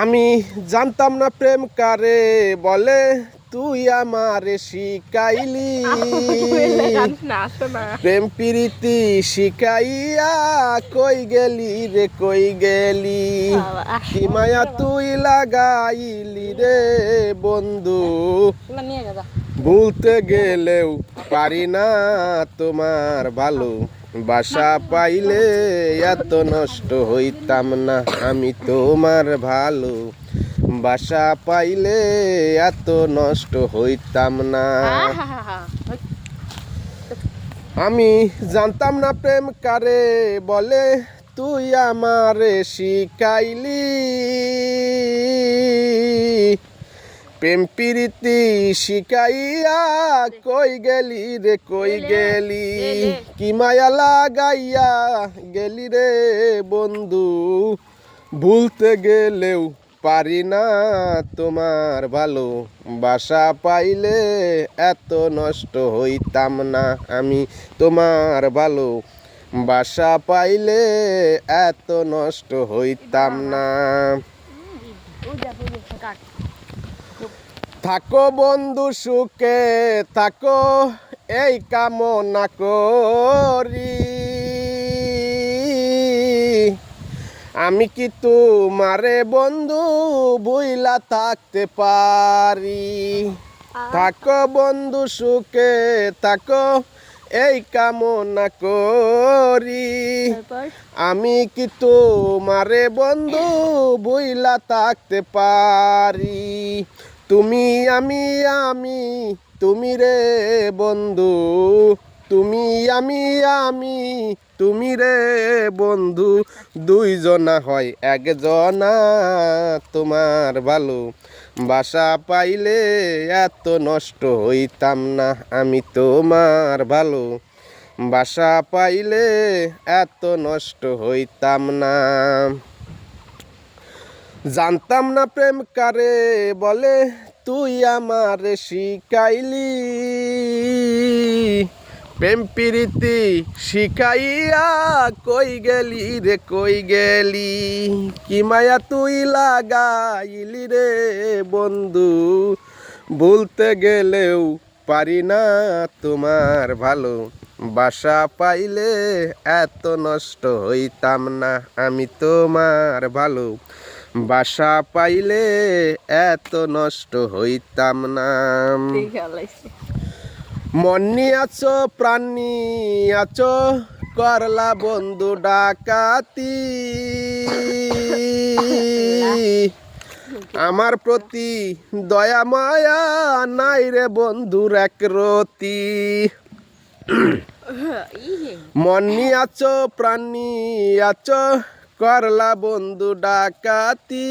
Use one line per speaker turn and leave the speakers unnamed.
আমি জানতাম না প্রেম কারে বলে তুই আমারে শিকাইলি। প্রেম প্রীতি শিখাইয়া কই গেলি রে কই গেলি? কি মায়া তুই লাগাইলি রে বন্ধু? ভুলতে গেলেও পারি না তোমার ভালো। বাসা পাইলে এত নষ্ট হইতাম না আমি তোমার ভালো। বাসা পাইলে এত নষ্ট হইতাম না। আমি জানতাম না প্রেম কারে বলে তুই আমারে শিখাইলি। প্রেম প্রীতি শিখাইয়া কই গেলি রে কই গেলি? কি মায়া লাগাইয়া গেলি রে বন্ধু? ভুলতে গেলেও পারি না তোমার ভালো বাসা পাইলে এত নষ্ট হইতাম না আমি তোমার ভালো বাসা পাইলে এত নষ্ট হইতাম না। থাকো বন্ধু সুখে থাকো এই কামনা করি। আমি কি তোমারে বন্ধু বইলা থাকতে পারি? থাকো বন্ধু সুখে থাকো এই কামনা করি। আমি কি তোমারে বন্ধু বইলা থাকতে পারি? তুমি আমি আমি, তুমি রে বন্ধু। তুমি আমি আমি, তুমি রে বন্ধু। দুইজনা হয় একজনা তোমার ভালো। বাসা পাইলে এত নষ্ট হইতাম না, আমি তোমার ভালো। বাসা পাইলে এত নষ্ট হইতাম না। জানতাম না প্রেম কারে, বলে, তুই আমার শিখাইলি প্রেম প্রীতি শিখাইয়া কই গেলি রে, কই গেলি? কি মায়া তুই লাগাইলি রে, বন্ধু? ভুলতে গেলেও পারি না তোমার ভালো বাসা পাইলে এত নষ্ট হইতাম না। আমি তোমার ভালো বাসা পাইলে এত নষ্ট হইতাম না। মনি আছো প্রাণী আছো করলা বন্ধু ডাকাতি। আমার প্রতি দয়া মায়া নাই রে বন্ধুর এক রতি। মনি আছো প্রাণী আছো করলা বন্ধু ডাকাতি।